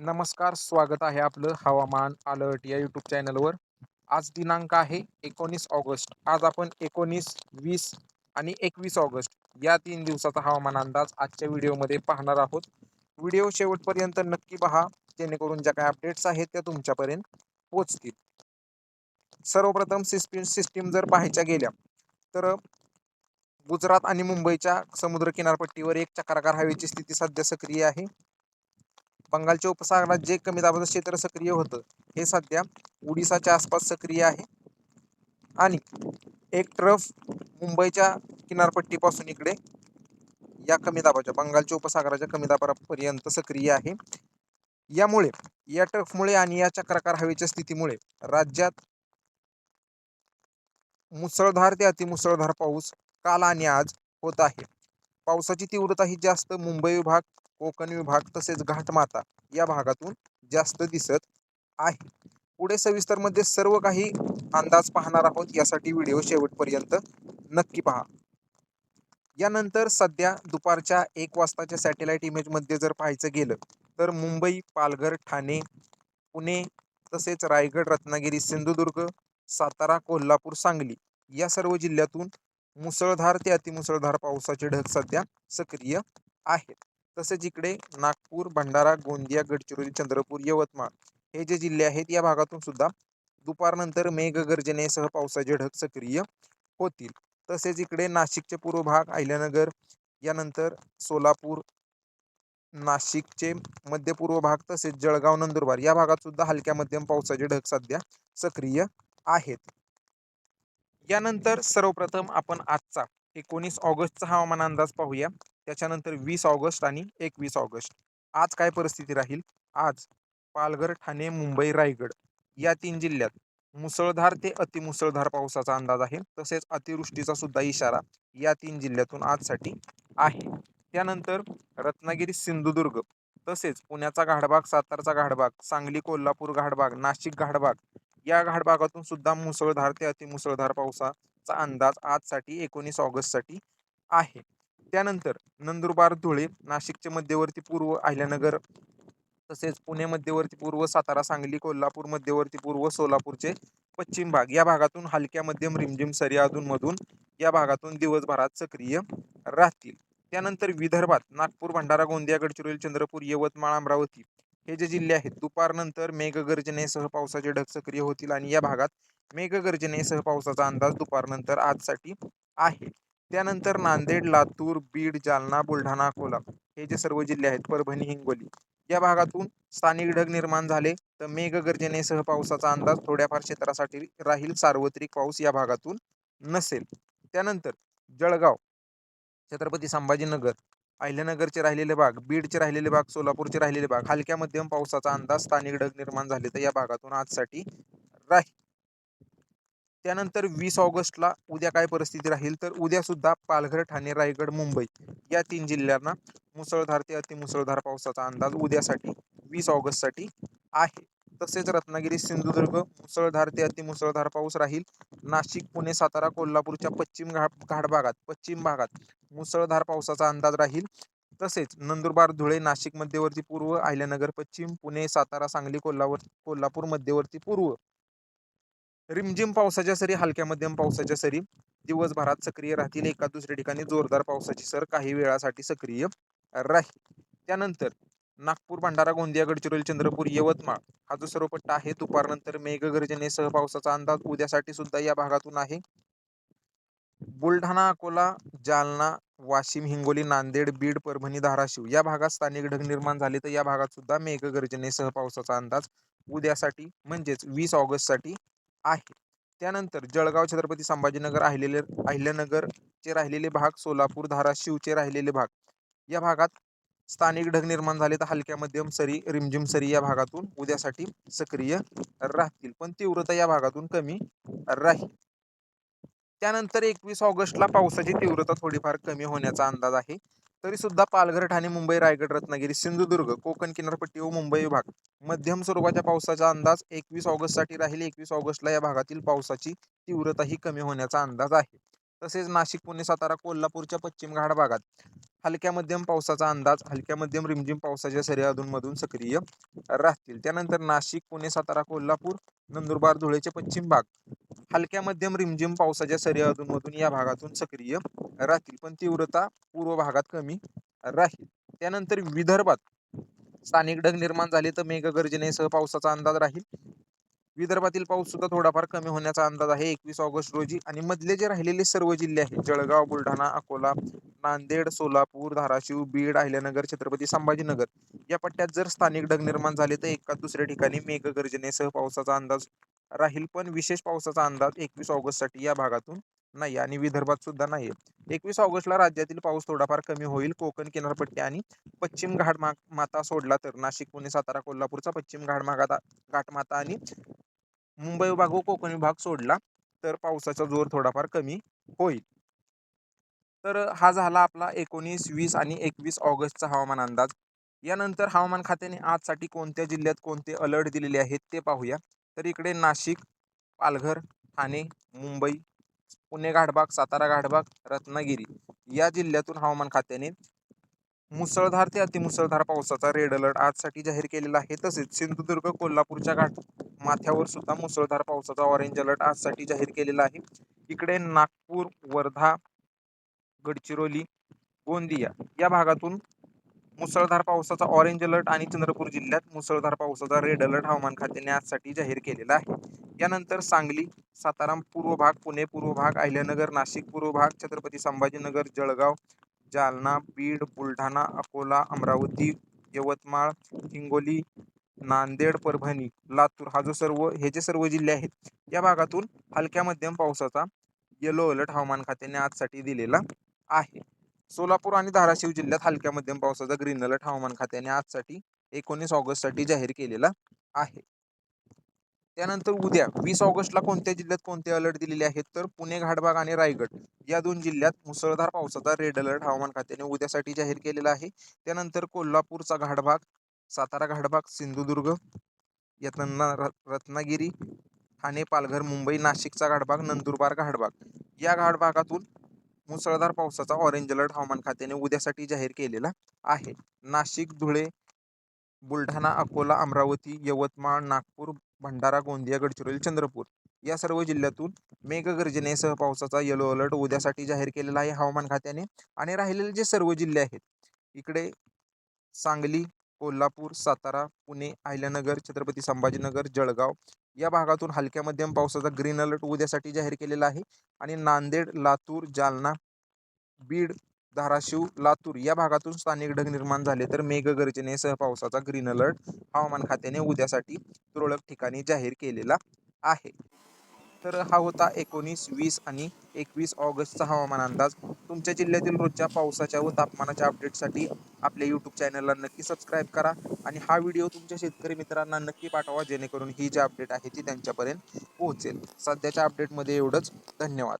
नमस्कार स्वागत आहे आपलं हवामान अलर्ट या यूट्यूब चॅनलवर. आज दिनांक आहे एकोणीस ऑगस्ट. आज आपण एकोणीस वीस आणि एकवीस ऑगस्ट या तीन दिवसाचा हवामान अंदाज आजच्या व्हिडिओमध्ये पाहणार आहोत. व्हिडिओ शेवटपर्यंत नक्की पहा जेणेकरून ज्या काही अपडेट्स आहेत त्या तुमच्यापर्यंत पोचतील सर्वप्रथम सिस्टीम सिस्टीम जर पाहायच्या गेल्या तर गुजरात आणि मुंबईच्या समुद्र किनारपट्टीवर एक चक्राकार हवेची स्थिती सध्या सक्रिय आहे. बंगालच्या उपसागरात जे कमी दाबाचं क्षेत्र सक्रिय होतं हे सध्या उडिसाच्या आसपास सक्रिय आहे. आणि एक ट्रफ मुंबईच्या किनारपट्टीपासून इकडे या कमी दाबाच्या बंगालच्या उपसागराच्या कमी दाबापर्यंत सक्रिय आहे. यामुळे या ट्रफमुळे आणि या चक्राकार हवेच्या स्थितीमुळे राज्यात मुसळधार ते अतिमुसळधार पाऊस काल आणि आज होत आहे. पावसाची तीव्रता ही जास्त मुंबई विभाग कोकण विभाग तसेच घाटमाता या भागातून जास्त दिसत आहे. पुढे सविस्तरमध्ये सर्व काही अंदाज पाहणार आहोत. यासाठी व्हिडिओ शेवटपर्यंत नक्की पहा. यानंतर सध्या दुपारच्या एक वाजताच्या सॅटेलाईट इमेजमध्ये जर पाहायचं गेलं तर मुंबई पालघर ठाणे पुणे तसेच रायगड रत्नागिरी सिंधुदुर्ग सातारा कोल्हापूर सांगली या सर्व जिल्ह्यातून मुसळधार ते अतिमुसळधार पावसाचे ढग सध्या सक्रिय आहेत. तसेच इकडे नागपूर भंडारा गोंदिया गडचिरोली चंद्रपूर यवतमाळ हे जे जिल्हे आहेत या भागातून सुद्धा दुपारनंतर मेघगर्जनेसह पावसाचे ढग सक्रिय होतील. तसेच इकडे नाशिकचे पूर्व भाग अहिल्यानगर यानंतर सोलापूर नाशिकचे मध्यपूर्व भाग तसेच जळगाव नंदुरबार या भागात सुद्धा हलक्या मध्यम पावसाचे ढग सध्या सक्रिय आहेत. यानंतर सर्वप्रथम आपण आजचा एकोणीस ऑगस्टचा हवामान अंदाज पाहूया. त्याच्यानंतर वीस ऑगस्ट आणि एकवीस ऑगस्ट. आज काय परिस्थिती राहील? आज पालघर ठाणे मुंबई रायगड या तीन जिल्ह्यात मुसळधार ते अतिमुसळधार पावसाचा अंदाज आहे. तसेच अतिवृष्टीचा सुद्धा इशारा या तीन जिल्ह्यातून आजसाठी आहे. त्यानंतर रत्नागिरी सिंधुदुर्ग तसेच पुण्याचा घाटभाग सातारचा घाटभाग सांगली कोल्हापूर घाटभाग नाशिक घाटभाग या घाटभागातून सुद्धा मुसळधार ते अतिमुसळधार पावसाचा अंदाज आजसाठी एकोणीस ऑगस्टसाठी आहे. त्यानंतर नंदुरबार धुळे नाशिकचे मध्यवर्ती पूर्व अहिल्यानगर तसेच पुणे मध्यवर्ती पूर्व सातारा सांगली कोल्हापूर मध्यवर्ती पूर्व सोलापूरचे पश्चिम भाग. या भागातून हलक्या मध्यम रिमझिम सरी अधूनमधून या भागातून दिवसभरात सक्रिय राहतील. त्यानंतर विदर्भात नागपूर भंडारा गोंदिया गडचिरोली चंद्रपूर यवतमाळ अमरावती हे जे जिल्हे आहेत दुपारनंतर मेघगर्जनेसह पावसाचे ढग सक्रिय होतील आणि या भागात मेघगर्जनेसह पावसाचा अंदाज दुपारनंतर आजसाठी आहे. त्यानंतर नांदेड लातूर बीड जालना बुलढाणा अकोला हे जे सर्व जिल्हे आहेत परभणी हिंगोली या भागातून स्थानिक ढग निर्माण झाले. तर मेघगर्जनेसह पावसाचा अंदाज थोड्याफार क्षेत्रासाठी राहील. सार्वत्रिक पाऊस या भागातून नसेल. त्यानंतर जळगाव छत्रपती संभाजीनगर अहिल्यानगरचे राहिलेले भाग बीडचे राहिलेले भाग सोलापूरचे राहिलेले भाग हलक्या मध्यम पावसाचा अंदाज स्थानिक ढग निर्माण झाले. तर या भागातून आजसाठी राहील. त्यानंतर वीस ऑगस्टला उद्या काय परिस्थिती राहील तर उद्या सुद्धा पालघर ठाणे रायगड मुंबई या तीन जिल्ह्यांना मुसळधार ते अतिमुसळधार पावसाचा अंदाज उद्यासाठी वीस ऑगस्टसाठी आहे. तसेच रत्नागिरी सिंधुदुर्ग मुसळधार ते अतिमुसळधार पाऊस राहील. नाशिक पुणे सातारा कोल्हापूरच्या पश्चिम घाट घाट भागात पश्चिम भागात मुसळधार पावसाचा अंदाज राहील. तसेच नंदुरबार धुळे नाशिक मध्यवर्ती पूर्व अहिल्यानगर पश्चिम पुणे सातारा सांगली कोल्हावर कोल्हापूर मध्यवर्ती पूर्व रिमझिम पावसाच्या सरी हलक्या मध्यम पावसाच्या सरी. दिवसभरात सक्रिय राहतील एका दुसऱ्या ठिकाणी. जोरदार पावसाची सर काही वेळासाठी सक्रिय राहील. त्यानंतर नागपूर भंडारा गोंदिया गडचिरोली चंद्रपूर यवतमाळ हा जो सर्व पट्टा आहे दुपारनंतर मेघगर्जनेसह पावसाचा अंदाज उद्यासाठी सुद्धा या भागातून आहे. बुलढाणा अकोला जालना वाशिम हिंगोली नांदेड बीड परभणी धाराशिव या भागात स्थानिक ढग निर्माण झाले तर या भागात सुद्धा मेघगर्जनेसह पावसाचा अंदाज उद्यासाठी म्हणजेच वीस ऑगस्टसाठी आहे. त्यानंतर जळगाव छत्रपती संभाजीनगर अहिलेले अहिल्यानगरचे राहिलेले भाग सोलापूर धाराशिवचे राहिलेले भाग. या भागात स्थानिक ढग निर्माण झाले तर हलक्या मध्यम सरी रिमझिम सरी या भागातून उद्यासाठी सक्रिय राहतील. पण तीव्रता या भागातून कमी राहील. त्यानंतर एकवीस ऑगस्टला पावसाची तीव्रता थोडीफार कमी होण्याचा अंदाज आहे. तरी सुद्धा पालघर ठाणे मुंबई रायगड रत्नागिरी सिंधुदुर्ग कोकण किनारपट्टी व मुंबई विभाग. मध्यम स्वरूपाच्या पावसाचा अंदाज एकवीस ऑगस्टसाठी राहील. एकवीस ऑगस्टला या भागातील पावसाची तीव्रता ही कमी होण्याचा अंदाज आहे. तसेच नाशिक पुणे सातारा कोल्हापूरच्या पश्चिम घाट भागात हलक्या मध्यम पावसाचा अंदाज हलक्या मध्यम रिमझिम पावसाच्या सरी अधूनमधून सक्रिय राहतील. त्यानंतर नाशिक पुणे सातारा कोल्हापूर नंदुरबार धुळेचे पश्चिम भाग. हलक्या मध्यम रिमझिम पावसाच्या सरी अधूनमधून या भागातून सक्रिय राहतील पण तीव्रता पूर्व भागात कमी राहील. त्यानंतर विदर्भात स्थानिक ढग निर्माण झाले तर मेघगर्जनेसह पावसाचा अंदाज राहील. विदर्भातील पाऊस सुद्धा थोडाफार कमी होण्याचा अंदाज आहे. एकवीस ऑगस्ट रोजी आणि मधले जे राहिलेले सर्व जिल्हे आहेत जळगाव बुलढाणा अकोला नांदेड सोलापूर धाराशिव बीड अहिल्यानगर छत्रपती संभाजीनगर या पट्ट्यात जर स्थानिक ढग निर्माण झाले तर एका दुसऱ्या ठिकाणी मेघगर्जनेसह पावसाचा अंदाज राहील. पण विशेष पावसाचा अंदाज एकवीस ऑगस्टसाठी या भागातून नाही आणि विदर्भात सुद्धा नाही एकवीस ऑगस्टला राज्यातील पाऊस थोडाफार कमी होईल. कोकण किनारपट्टी आणि पश्चिम घाट माता सोडला तर नाशिक पुणे सातारा कोल्हापूरचा पश्चिम घाट मागाता घाटमाता आणि मुंबई विभाग व कोकण विभाग सोडला तर पावसाचा जोर थोडाफार कमी होईल. तर हा झाला आपला एकोणीस वीस आणि एकवीस ऑगस्टचा हवामान अंदाज. यानंतर हवामान खात्याने आजसाठी कोणत्या जिल्ह्यात कोणते अलर्ट दिलेले आहेत ते पाहूया. तर इकडे नाशिक पालघर ठाणे मुंबई पुणे घाटबाग सातारा घाटबाग रत्नागिरी या जिल्ह्यातून हवामान खात्याने मुसळधार ते अतिमुसळधार पावसाचा रेड अलर्ट आजसाठी जाहीर केलेला आहे. तसेच सिंधुदुर्ग कोल्हापूरच्या घाट माथ्यावर सुद्धा मुसळधार पावसाचा ऑरेंज अलर्ट आजसाठी जाहीर केलेला आहे. इकडे नागपूर वर्धा गडचिरोली गोंदिया या भागातून मुसळधार पावसाचा ऑरेंज अलर्ट आणि चंद्रपूर जिल्ह्यात मुसळधार पावसाचा रेड अलर्ट हवामान खात्याने आजसाठी जाहीर केलेला आहे. यानंतर सांगली सातारा पूर्व भाग पुणे पूर्व भाग अहिल्यानगर नाशिक पूर्व भाग छत्रपती संभाजीनगर जळगाव जालना बीड बुलढाणा अकोला अमरावती यवतमाळ हिंगोली नांदेड परभणी लातूर हा जो सर्व हे जे सर्व जिल्हे आहेत या भागातून हलक्या मध्यम पावसाचा येलो अलर्ट हवामान खात्याने आजसाठी दिलेला आहे. सोलापूर आणि धाराशिव जिल्ह्यात हलक्या मध्यम पावसाचा ग्रीन अलर्ट हवामान खात्याने आजसाठी एकोणीस ऑगस्टसाठी जाहीर केलेला आहे. त्यानंतर उद्या वीस ऑगस्टला कोणत्या जिल्ह्यात कोणते अलर्ट दिलेले आहेत? तर पुणे घाटबाग आणि रायगड या दोन जिल्ह्यात मुसळधार पावसाचा रेड अलर्ट हवामान खात्याने उद्यासाठी जाहीर केलेला आहे. त्यानंतर कोल्हापूरचा घाटभाग सातारा घाटभाग सिंधुदुर्ग यातनं र- रत्नागिरी ठाणे पालघर मुंबई नाशिकचा घाटभाग नंदुरबार घाटभाग या घाटभागातून मुसळधार पावसाचा ऑरेंज अलर्ट हवामान खात्याने उद्यासाठी जाहीर केलेला आहे. नाशिक धुळे बुलढाणा अकोला अमरावती यवतमाळ नागपूर भंडारा गोंदिया गडचिरोली चंद्रपूर या सर्व जिल्ह्यातून मेघगर्जनेसह पावसाचा येलो अलर्ट उद्यासाठी जाहीर केलेला आहे हवामान खात्याने आणि राहिलेले जे सर्व जिल्हे आहेत इकडे सांगली कोल्हापूर सातारा पुणे अहिल्यानगर छत्रपती संभाजीनगर जळगाव या भागातून हलक्या मध्यम पावसाचा ग्रीन अलर्ट उद्यासाठी जाहीर केलेला आहे आणि नांदेड लातूर जालना बीड धाराशिव लातूर या भागातून स्थानिक ढग निर्माण झाले. तर मेघगर्जनेसह पावसाचा ग्रीन अलर्ट हवामान खात्याने उद्यासाठी तुरळक ठिकाणी जाहीर केलेला आहे. तर हा होता एकोणीस वीस आणि एकवीस ऑगस्टचा हवामान अंदाज. तुमच्या जिल्ह्यातील रोजच्या पावसाच्या व तापमानाच्या अपडेटसाठी आपल्या यूट्यूब चॅनलला नक्की सबस्क्राईब करा आणि हा व्हिडिओ तुमच्या शेतकरी मित्रांना नक्की पाठवा जेणेकरून ही जी अपडेट आहे ती त्यांच्यापर्यंत पोहोचेल. सध्याच्या अपडेटमध्ये एवढंच. धन्यवाद.